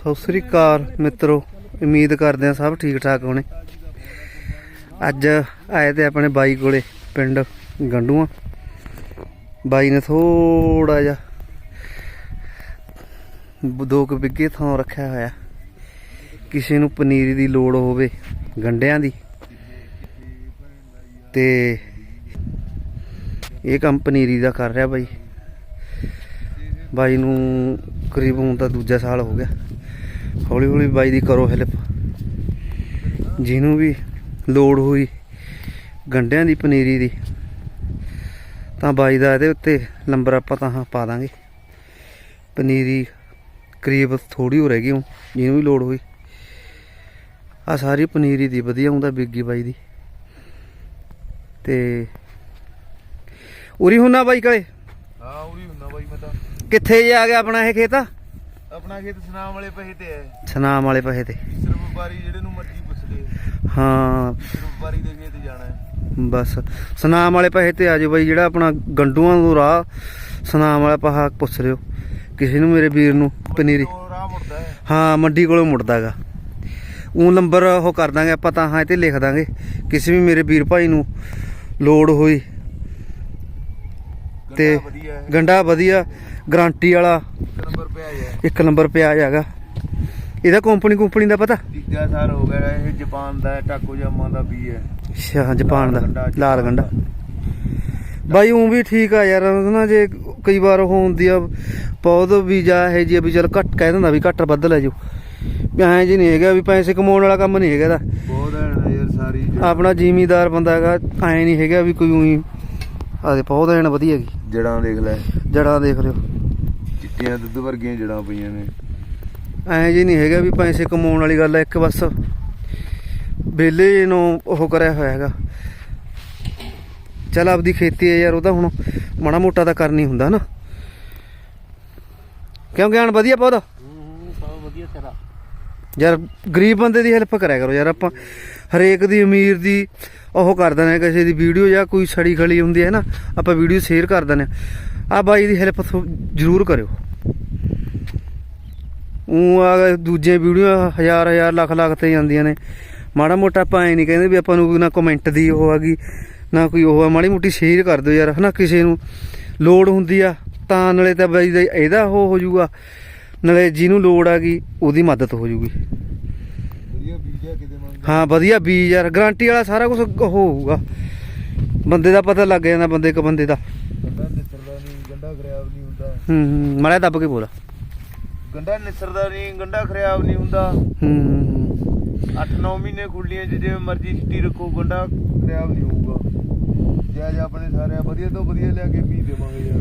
ਸਤਿ ਸ੍ਰੀ ਅਕਾਲ ਮਿੱਤਰੋ, ਉਮੀਦ ਕਰਦੇ ਆ ਸਭ ਠੀਕ ਠਾਕ ਹੋਣੇ। ਅੱਜ ਆਏ ਤੇ ਆਪਣੇ ਬਾਈ ਕੋਲੇ ਪਿੰਡ ਗੰਡੂਆਂ। ਬਾਈ ਨੇ ਥੋੜਾ ਜਿਹਾ ਦੋ ਕੁ ਬਿੱਗੇ ਥਾਂ ਰੱਖਿਆ ਹੋਇਆ। ਕਿਸੇ ਨੂੰ ਪਨੀਰੀ ਦੀ ਲੋੜ ਹੋਵੇ ਗੰਡਿਆਂ ਦੀ। ਤੇ ਇਹ ਕੰਮ ਪਨੀਰੀ ਦਾ ਕਰ ਰਿਹਾ ਬਾਈ। ਬਾਈ ਨੂੰ ਕਰੀਬ ਹੁਣ ਤਾਂ ਦੂਜਾ ਸਾਲ ਹੋ ਗਿਆ। ਹੌਲੀ ਹੌਲੀ ਬਾਈ ਦੀ ਕਰੋ ਹੈਲਪ ਜਿਹਨੂੰ ਵੀ ਲੋੜ ਹੋਈ ਗੰਡਿਆਂ ਦੀ ਪਨੀਰੀ ਦੀ ਤਾਂ ਬਾਈ ਦਾ ਇਹਦੇ ਉੱਤੇ ਨੰਬਰ ਆਪਾਂ ਤਾਂ ਪਾ ਦਾਂਗੇ। ਪਨੀਰੀ ਕਰੀਬ ਥੋੜੀ ਹੋ ਰਹਿ ਗਈ ਹੁਣ ਜਿਹਨੂੰ ਵੀ ਲੋੜ ਹੋਈ। ਆ ਸਾਰੀ ਪਨੀਰੀ ਦੀ ਵਧੀਆ ਹੁੰਦਾ ਬਿੱਗੀ ਬਾਈ ਦੀ। ਤੇ ਉਰੀ ਹੁੰਨਾ ਬਾਈ ਕਲੇ? ਹਾਂ ਉਹੀ ਹੁੰਦਾ ਬਾਈ ਮੈਂ ਤਾਂ। ਕਿੱਥੇ ਜੇ ਆ ਗਿਆ ਆਪਣਾ ਇਹ ਖੇਤ? ਆਪਣਾ ਖੇਤ ਸੁਨਾਮ ਵਾਲੇ ਪੈਸੇ ਤੇ ਹੈ। ਸਨਾਮ ਵਾਲੇ ਪਹੇ ਤੇ। ਸਿਰਫ ਵਪਾਰੀ ਜਿਹੜੇ ਨੂੰ ਮਰਜ਼ੀ ਪੁੱਛ ਲੇ ਹਾਂ। ਸਿਰਫ ਵਪਾਰੀ ਦੇ ਖੇਤ ਜਾਣਾ ਹੈ। ਬਸ। ਸਨਾਮ ਵਾਲੇ ਪਹੇ ਤੇ ਆ ਜਾਓ ਬਾਈ ਜਿਹੜਾ ਆਪਣਾ ਗੰਡੂਆਂ ਨੂੰ ਰਾਹ ਸਨਾਮ ਵਾਲਾ ਪਹਾ ਪੁੱਛ ਲਿਓ। ਕਿਸੇ ਨੂੰ ਮੇਰੇ ਵੀਰ ਨੂੰ ਪਨੀਰੀ ਹੈ। ਮੰਡੀ ਕੋਲੋਂ ਮੁੜਦਾਗਾ ਉਹ ਨੰਬਰ ਉਹ ਕਰ ਦਾਂਗੇ ਆਪਾਂ ਤਾਂ ਹਾਂ ਤੇ ਲਿਖ ਦਾਂਗੇ। ਕਿਸੇ ਵੀ ਮੇਰੇ ਵੀਰ ਭਾਈ ਨੂੰ ਲੋੜ ਹੋਈ ਤੇ ਗੰਡਾ ਵਧੀਆ ਹੈ ਗੰਡਾ ਵਧੀਆ ਗਾਰੰਟੀ ਵਾਲਾ। ਇੱਕ ਨੰਬਰ ਪਿਆ ਹੈ ਇੱਕ ਨੰਬਰ ਪਿਆਜ਼ ਹੈਗਾ। ਇਹਦਾ ਕੰਪਨੀ ਕੰਪਨੀ ਦਾ ਪਤਾ? ਤੀਜਾ ਸਾਲ ਹੋ ਗਿਆ ਇਹ ਜਾਪਾਨ ਦਾ ਹੈ ਟਾਕੋ ਜਾਮਾ ਦਾ ਵੀ ਹੈ। ਅੱਛਾ ਜਪਾਨ ਦਾ ਲਾਲ ਗੰਡਾ, ਬਾਈ ਉਹ ਵੀ ਠੀਕ ਆ ਯਾਰ ਨਾ ਜੇ ਕਈ ਵਾਰ ਉਹ ਹੁੰਦੀ ਆ ਪੌਦ ਵੀ ਜਾ ਇਹ ਜੀ ਵੀ ਚਲ ਘੱਟ ਕਹਿ ਦਿੰਦਾ ਵੀ ਘੱਟ ਵੱਧ ਲੈ ਜਾਓ। ਵੀ ਐਂ ਜੀ ਨਹੀਂ ਹੈਗਾ ਵੀ ਪੈਸੇ ਕਮਾਉਣ ਵਾਲਾ ਕੰਮ ਨਹੀਂ ਹੈਗਾ ਇਹਦਾ। ਬਹੁਤ ਹੈ ਯਾਰ ਸਾਰੀ ਆਪਣਾ ਜ਼ਿਮੀਦਾਰ ਬੰਦਾ ਹੈਗਾ ਐਂ ਨਹੀਂ ਹੈਗਾ ਵੀ ਕੋਈ ਉਹੀ ਆਦੇ ਪੌਦ ਐਨ ਵਧੀਆ ਹੈਗੀ ਜੜਾਂ ਦੇਖ ਲੈ। ਜੜਾਂ ਦੇਖ ਲਿਓ। ਚਿੱਟੀਆਂ ਦੁੱਧ ਵਰਗੀਆਂ ਜੜਾਂ ਪਈਆਂ ਨੇ। ਐਂ ਜੀ ਨਹੀਂ ਹੈਗਾ ਵੀ ਪੈਸੇ ਕਮਾਉਣ ਵਾਲੀ ਗੱਲ ਹੈ ਇੱਕ ਬਸ। ਬੇਲੇ ਨੂੰ ਉਹ ਕਰਿਆ ਹੋਇਆ ਹੈਗਾ। ਚਲ ਆਪਦੀ ਖੇਤੀ ਹੈ ਯਾਰ ਉਹ ਤਾਂ ਹੁਣ ਮਾੜਾ ਮੋਟਾ ਤਾਂ ਕਰਨੀ ਹੁੰਦਾ ਨਾ। ਕਿਉਂ ਗਿਆਨ ਵਧੀਆ ਪੌਦਾ? ਹੂੰ ਹੂੰ ਵਧੀਆ ਤੇਰਾ। ਯਾਰ ਗਰੀਬ ਬੰਦੇ ਦੀ ਹੈਲਪ ਕਰਿਆ ਕਰੋ ਯਾਰ, ਆਪਾਂ ਹਰੇਕ ਦੀ ਅਮੀਰ ਦੀ ਉਹ ਕਰ ਦਿੰਦੇ ਹਾਂ, ਕਿਸੇ ਦੀ ਵੀਡੀਓ ਜਾਂ ਕੋਈ ਸੜੀ ਖੜੀ ਹੁੰਦੀ ਹੈ ਨਾ, ਆਪਾਂ ਵੀਡੀਓ ਸ਼ੇਅਰ ਕਰ ਦਿੰਦੇ ਆ ਆ ਬਾਈ ਦੀ ਹੈਲਪ ਜ਼ਰੂਰ ਕਰਿਓ। ਉਹ ਆ ਦੂਜੇ ਵੀਡੀਓ ਹਜ਼ਾਰ ਹਜ਼ਾਰ, ਲੱਖ ਲੱਖ ਤੇ ਜਾਂਦੀਆਂ ਨੇ। ਮਾੜਾ ਮੋਟਾ ਆਪਾਂ ਐ ਨਹੀਂ ਕਹਿੰਦੇ ਵੀ ਆਪਾਂ ਨੂੰ ਨਾ ਕਮੈਂਟ ਦੀ ਉਹ ਹੈਗੀ ਨਾ ਕੋਈ ਉਹ ਆ, ਮਾੜੀ ਮੋਟੀ ਸ਼ੇਅਰ ਕਰ ਦਿਓ ਯਾਰ, ਹਨਾ, ਕਿਸੇ ਨੂੰ ਲੋੜ ਹੁੰਦੀ ਆ, ਤਾਂ ਨਾਲੇ ਤਾਂ ਬਾਈ ਦਾ ਇਹਦਾ ਉਹ ਹੋ ਜਾਊਗਾ। ਨਾਲੇ ਜਿਹਨੂੰ ਲੋੜ ਆਗੀ ਉਹਦੀ ਮਦਦ ਹੋ ਵਧੀਆ ਬੀਜ ਹੈ ਕਿਤੇ ਮੰਗ ਹਾਂ ਵਧੀਆ ਬੀਜ ਯਾਰ ਗਾਰੰਟੀ ਵਾਲਾ ਸਾਰਾ ਕੁਝ ਹੋਊਗਾ। ਬੰਦੇ ਦਾ ਪਤਾ ਲੱਗ ਜਾਂਦਾ ਬੰਦੇ ਕ ਬੰਦੇ ਦਾ। ਗੰਡਾ ਨਿਸਰਦਾ ਨਹੀਂ ਗੰਡਾ ਖਰਾਬ ਨਹੀਂ ਹੁੰਦਾ। ਹੂੰ ਮੜਾ ਦੱਬ ਕੇ ਬੋਲ। ਗੰਡਾ ਨਿਸਰਦਾ ਨਹੀਂ ਗੰਡਾ ਖਰਾਬ ਨਹੀਂ ਹੁੰਦਾ। ਹੂੰ ਹੂੰ 8-9 ਮਹੀਨੇ ਖੁੱਲੀਆਂ ਜਿਵੇਂ ਮਰਜ਼ੀ ਛਿੱਟੀ ਰੱਖੋ ਗੰਡਾ ਖਰਾਬ ਨਹੀਂ ਹੋਊਗਾ। ਆਪਣੇ ਸਾਰੇ ਵਧੀਆ ਤੋਂ ਵਧੀਆ ਲਿਆ ਕੇ ਪੀ ਦੇਵਾਂਗੇ ਯਾਰ।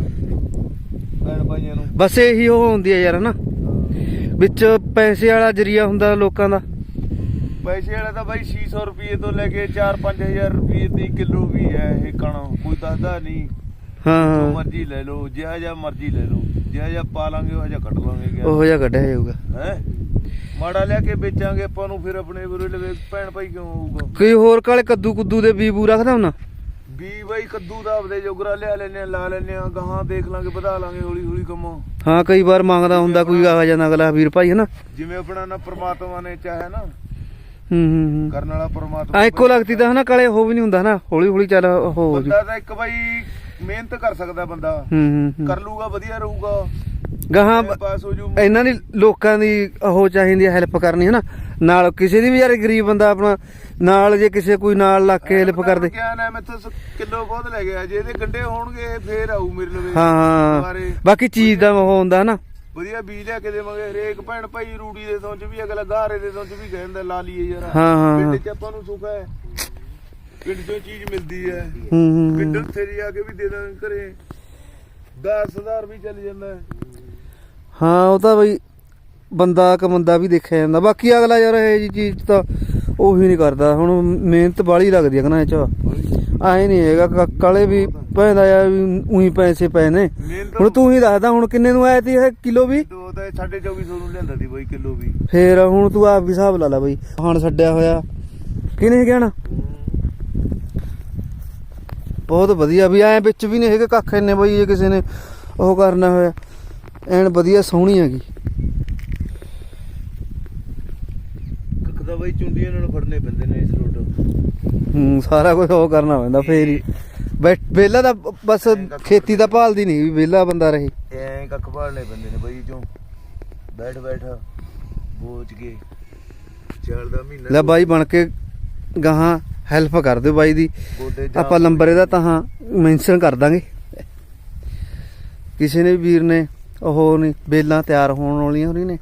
ਭੈਣ ਭਾਈਆਂ ਨੂੰ। ਬਸ ਇਹੀ ਉਹ ਹੁੰਦੀ ਹੈ ਯਾਰ ਹਨਾ? ਵਿੱਚ ਪੈਸੇ ਵਾਲਾ ਜਰੀਆ ਹੁੰਦਾ ਲੋਕਾਂ ਦਾ। ਪੈਸੇ ਵਾਲਾ ਤਾਂ ਬਾਈ 600 ਰੁਪਏ ਤੋਂ ਲੈ ਕੇ 4-5000 ਰੁਪਏ ਦੀ ਕਿਲੋ ਵੀ ਹੈ ਇਹ ਕਣਕ ਕੋਈ ਦੱਸਦਾ ਨਹੀਂ। ਹਾਂ ਮਰਜ਼ੀ ਲੈ ਲਓ ਜਿਹਾ ਜਿਹਾ ਮਰਜ਼ੀ ਲੈ ਲਓ। ਜਿਹਾ ਜਿਹਾ ਪਾ ਲਾਂਗੇ ਉਹ ਜਿਹਾ ਕੱਢ ਲਾਂਗੇ ਉਹੋ ਜਿਹਾ ਕੱਢਿਆ ਜਾਊਗਾ। ਹੈ? ਮਾੜਾ ਲਿਆ ਕੇ ਵੇਚਾਂਗੇ ਆਪਾਂ ਨੂੰ ਫਿਰ ਆਪਣੇ ਵੀਰੋ ਲਵੇ ਭੈਣ ਭਾਈ ਕਿਉਂ ਹੋਊਗਾ ਕੋਈ ਹੋਰ ਕਾਲੇ ਕੱਦੂ ਕੁੱਦੂ ਦੇ ਬੀਬੂ ਰੱਖਦਾ ਹੁਣਾ ਵੀ ਬਾਈ ਕੱਦੂ ਦਾ ਆਪਦੇ ਜੋਗਰਾ ਲਿਆ ਲੈਨੇ ਆ ਲਾ ਲੈਨੇ ਆ ਗਾਹਾਂ ਦੇਖ ਲਾਂਗੇ ਵਧਾ ਲਾਂਗੇ ਹੌਲੀ ਹੌਲੀ ਕੰਮ। ਹਾਂ ਕਈ ਵਾਰ ਮੰਗਦਾ ਹੁੰਦਾ ਕੋਈ ਆ ਜਾਂਦਾ ਅਗਲਾ ਵੀਰ ਭਾਈ ਹਨਾ? ਜਿਵੇਂ ਆਪਣਾ ਨਾ ਪ੍ਰਮਾਤਮਾ ਨੇ ਚਾਹਿਆ ਨਾ ਹੂੰ ਹੂੰ ਹੂੰ। ਕਰਨ ਵਾਲਾ ਪ੍ਰਮਾਤਮਾ ਆ ਇੱਕੋ ਲੱਗਦੀ ਤਾਂ ਹਨਾ ਕਾਲੇ ਉਹ ਵੀ ਨਹੀਂ ਹੁੰਦਾ ਹਨਾ? ਹੌਲੀ ਹੌਲੀ ਚੱਲ ਹੋ ਬੰਦਾ ਤਾਂ ਇੱਕ ਬਾਈ ਮਿਹਨਤ ਕਰ ਸਕਦਾ ਬੰਦਾ। ਹੂੰ ਹੂੰ ਹੂੰ। ਕਰ ਲੂਗਾ ਵਧੀਆ ਰਹੂਗਾ। ਗਾਹਾਂ time ਪਾਸ ਹੋ ਜੂ। ਇਹਨਾਂ ਦੀ ਲੋਕਾਂ ਦੀ ਉਹ ਚਾਹੀਦੀ ਹੈ ਹੈਲਪ ਕਰਨੀ ਹੈ ਨਾ ਨਾਲ ਕਿਸੇ ਦੀ ਵੀ ਯਾਰ ਗਰੀਬ ਬੰਦਾ ਆਪਣਾ ਨਾਲ ਜੇ ਕਿਸੇ ਕੋਈ ਨਾਲ ਲੱਗ ਕੇ ਹੈਲਪ ਕਰਦੇ। ਕਿਆ ਨਾ ਮੈਥੋਂ ਕਿਲੋ ਬਹੁਤ ਲੈ ਗਿਆ। ਜੇ ਇਹਦੇ ਗੰਡੇ ਹੋਣਗੇ ਫੇਰ ਆਊ ਮੇਰੇ ਲਵੇ। ਹਾਂ ਹਾਂ। ਦੁਬਾਰੇ। ਬਾਕੀ ਚੀਜ਼ ਦਾ ਉਹ ਹੁੰਦਾ ਨਾ ਵਧੀਆ ਬੀਜ ਲਿਆ ਕੇ ਦੇਵਾਂਗੇ। ਹਰੇਕ ਭੈਣ ਭਾਈ ਰੂੜੀ ਦੇ ਤੋਂ ਚ ਵੀ ਅਗਲਾ ਗਾਰੇ ਦੇ ਤੋਂ ਚ ਵੀ ਕਹਿੰਦਾ ਲਾ ਲਈਏ ਯਾਰ। ਹਾਂ, ਹਾਂ, ਪਿੰਡ। ਚ ਆਪਾਂ ਨੂੰ ਸੁੱਖ ਹੈ। ਪਿੰਡ ਚੋਂ ਚੀਜ਼ ਮਿਲਦੀ ਹੈ। ਹੂੰ ਹੂੰ ਪਿੰਡ। ਤੇਰੀ ਆ ਕੇ ਵੀ ਦੇ ਦਾਂਗੇ ਘਰੇ। 10000 ਵੀ ਚੱਲ ਜਾਂਦਾ। ਹੈ। ਹਾਂ ਉਹ ਤਾਂ ਬਈ ਬੰਦਾ ਕ ਬੰਦਾ ਵੀ ਦੇਖਿਆ ਜਾਂਦਾ। ਬਾਕੀ ਅਗਲਾ ਯਾਰ ਇਹ ਜੀ ਚੀਜ਼ ਤਾਂ ਉਹੀ ਨਹੀਂ ਕਰਦਾ। ਹੁਣ ਮਿਹਨਤ ਬਾਲੀ ਲੱਗਦੀ ਹੈ ਕਨਾ ਇਹ ਚ। ਆਏ ਨਹੀਂ ਹੈਗਾ ਕਾਲੇ ਵੀ ਪੈਂਦਾ ਵੀ ਉਹੀ ਪੈਸੇ ਪਏ ਨੇ। ਹੁਣ ਤੂੰ ਹੀ ਦੱਸਦਾ ਹੁਣ ਕਿੰਨੇ ਨੂੰ ਆਇਆ ਤੀ ਇਹ ਕਿਲੋ ਵੀ? ਦੋ ਤਾਂ 2450 ਨੂੰ ਲਿਆਂਦਾ ਸੀ ਬਾਈ ਕਿਲੋ ਵੀ। ਫੇਰ ਹੁਣ ਤੂੰ ਆਪ ਵੀ ਹਿਸਾਬ ਲਾ ਲੈ ਬਈ। ਹਣ ਛੱਡਿਆ ਹੋਇਆ। ਕਿਹਨੇ ਕਹਿਣਾ? ਬਹੁਤ ਵਧੀਆ ਵੀ ਐ ਵਿੱਚ ਵੀ ਨਹੀਂ ਹੈਗੇ ਕੱਖ ਇੰਨੇ ਬਈ ਜੇ ਕਿਸੇ ਨੇ ਉਹ ਕਰਨਾ ਹੋਇਆ। ਐਨ ਵਧੀਆ ਸੋਹਣੀ ਹੈਗੀ। ਤਾਂ ਬਈ ਚੁੰਡੀਆਂ ਨਾਲ ਫੜਨੇ ਪੈਂਦੇ ਨੇ ਇਸ ਰੋਟ ਹੂੰ ਸਾਰਾ ਕੁਝ ਉਹ ਕਰਨਾ ਪੈਂਦਾ ਫੇਰ ਹੀ। ਬੈਠ ਵਿਹਲਾ ਤਾਂ ਬਸ ਖੇਤੀ ਦਾ ਭਾਲਦੀ ਨਹੀਂ ਵੀ ਵਿਹਲਾ ਬੰਦਾ ਰਹੇ। ਐਂ ਕੱਖ ਭਾਲਨੇ ਪੈਂਦੇ ਨੇ ਬਈ ਚੋਂ। ਬੈਠ ਬੈਠ ਬੋਚ ਕੇ। ਚਾਰ ਦਾ ਮਹੀਨਾ ਲੈ ਬਾਈ ਬਣ ਕੇ ਗਾਹਾਂ ਹੈਲਪ ਕਰ ਦਿਓ ਬਾਈ ਦੀ। ਆਪਾਂ ਨੰਬਰ ਇਹਦਾ ਤਾਂ ਮੈਂਸ਼ਨ ਕਰ ਦਾਂਗੇ। ਕਿਸੇ ਨੇ ਵੀਰ ਨੇ ਉਹ ਨਹੀਂ ਬੇਲਾਂ ਤਿਆਰ ਹੋਣ ਵਾਲੀਆਂ ਹੋਣੀ ਨੇ।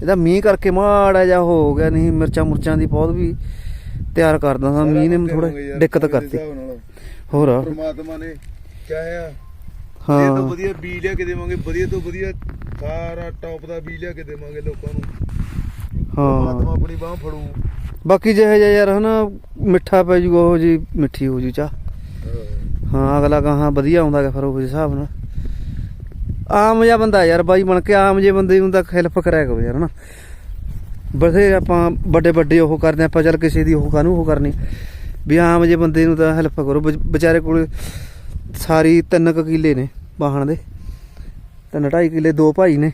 ਇਹਦਾ ਮੀਂਹ ਕਰਕੇ ਮਾੜਾ ਜਿਹਾ ਹੋ ਗਿਆ ਨਹੀਂ ਮਿਰਚਾਂ ਮੁਰਚਾਂ ਦੀ ਬਹੁਤ ਵੀ ਤਿਆਰ ਕਰਦਾ ਸਾਂ ਮੀਂਹ ਨੇ ਥੋੜਾ ਦਿੱਕਤ ਕਰਤੀ। ਹੋਰ? ਪ੍ਰਮਾਤਮਾ ਨੇ ਚਾਹਿਆ ਵਧੀਆ ਤੋਂ ਹਾਂ ਵਧੀਆ ਬੀਜ ਲਿਆ ਕੇ ਦੇਵਾਂਗੇ ਵਧੀਆ ਤੋਂ ਵਧੀਆ ਸਾਰਾ ਟੌਪ ਦਾ ਬੀਜ ਲਿਆ ਕੇ ਦੇਵਾਂਗੇ ਲੋਕਾਂ ਨੂੰ। ਪ੍ਰਮਾਤਮਾ ਹਾਂ ਆਪਣੀ ਬਾਹ ਫੜੂ। ਬਾਕੀ ਜਿਹੇ ਜਿਹਾ ਯਾਰ ਹਨਾ ਮਿੱਠਾ ਪੈ ਜੂਗਾ ਉਹ ਜੀ ਮਿੱਠੀ ਹੋ ਜੂ ਚਾਹ। ਹਾਂ। ਅਗਲਾ ਕਹਾਂ ਵਧੀਆ ਆਉਂਦਾ ਫਿਰ ਉਹ ਹਿਸਾਬ ਨਾਲ। ਆਮ ਜਿਹਾ ਬੰਦਾ ਯਾਰ ਬਾਈ ਬਣ ਕੇ ਆਮ ਜੇ ਬੰਦੇ ਨੂੰ ਤਾਂ ਹੈਲਪ ਕਰਿਆ ਕਰੋ ਯਾਰ ਹਨਾ। ਬਥੇ ਆਪਾਂ ਵੱਡੇ ਵੱਡੇ ਉਹ ਕਰਦੇ ਆਪਾਂ ਚੱਲ ਕਿਸੇ ਦੀ ਉਹ ਕਾਹਨੂੰ ਉਹ ਕਰਨੀ। ਵੀ ਆਮ ਜੇ ਬੰਦੇ ਨੂੰ ਤਾਂ ਹੈਲਪ ਕਰੋ। ਵਿਚ- ਵਿਚਾਰੇ ਕੋਲ ਸਾਰੀ ਤਿੰਨ ਕੁ ਕਿੱਲੇ ਨੇ ਵਾਹਣ ਦੇ। ਤਿੰਨ ਢਾਈ ਕਿੱਲੇ ਦੋ ਭਾਈ ਨੇ।